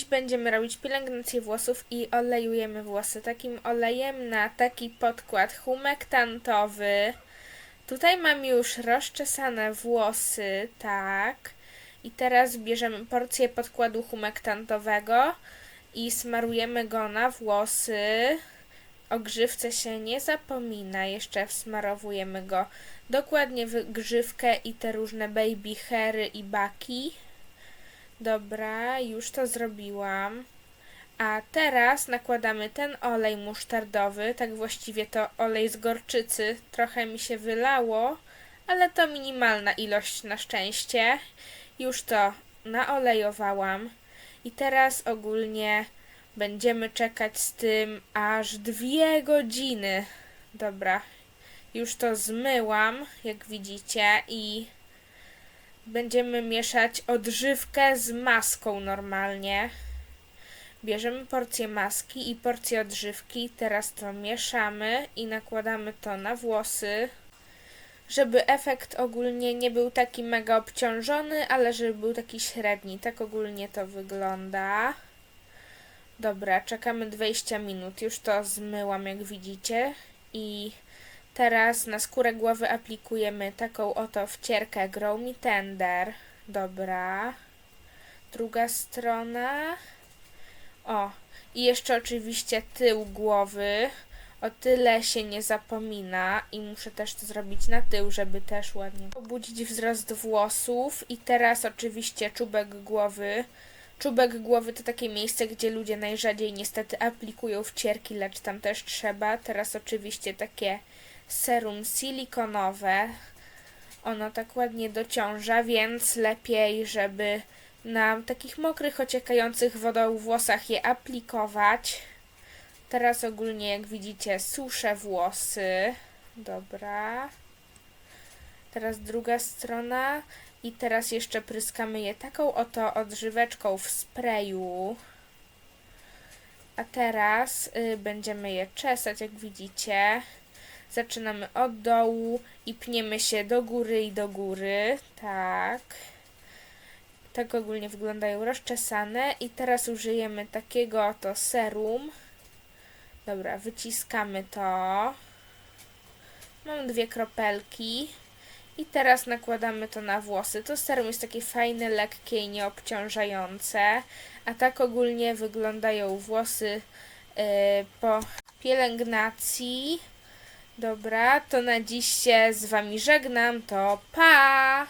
dziś będziemy robić pielęgnację włosów i olejujemy włosy takim olejem na taki podkład humektantowy. Tutaj mam już rozczesane włosy, tak. I teraz bierzemy porcję podkładu humektantowego i smarujemy go na włosy. O grzywce się nie zapomina, jeszcze wsmarowujemy go dokładnie w grzywkę i te różne baby hairy i baki. Dobra, już to zrobiłam. A teraz nakładamy ten olej musztardowy, tak właściwie to olej z gorczycy. Trochę mi się wylało, ale to minimalna ilość na szczęście. Już to naolejowałam. I teraz ogólnie będziemy czekać z tym aż dwie godziny. Dobra, już to zmyłam, jak widzicie, i będziemy mieszać odżywkę z maską normalnie. Bierzemy porcję maski i porcję odżywki, teraz to mieszamy i nakładamy to na włosy, żeby efekt ogólnie nie był taki mega obciążony, ale żeby był taki średni. Tak ogólnie to wygląda. Dobra, czekamy 20 minut. Już to zmyłam, jak widzicie. I teraz na skórę głowy aplikujemy taką oto wcierkę Grow Me Tender. Dobra. Druga strona. O, i jeszcze oczywiście tył głowy. O tyle się nie zapomina i muszę też to zrobić na tył, żeby też ładnie pobudzić wzrost włosów. I teraz oczywiście czubek głowy. Czubek głowy to takie miejsce, gdzie ludzie najrzadziej niestety aplikują wcierki, lecz tam też trzeba. Teraz oczywiście takie serum silikonowe. Ono tak ładnie dociąża, więc lepiej, żeby na takich mokrych, ociekających wodą włosach je aplikować. Teraz ogólnie, jak widzicie, suszę włosy. Dobra. Teraz druga strona. I teraz jeszcze pryskamy je taką oto odżyweczką w sprayu. A teraz y, będziemy je czesać, jak widzicie. Zaczynamy od dołu i pniemy się do góry i do góry. Tak. Tak ogólnie wyglądają rozczesane. I teraz użyjemy takiego oto serum. Dobra, wyciskamy to. Mam dwie kropelki. I teraz nakładamy to na włosy. To serum jest takie fajne, lekkie i nieobciążające. A tak ogólnie wyglądają włosy yy, po pielęgnacji. Dobra, to na dziś się z Wami żegnam. To pa!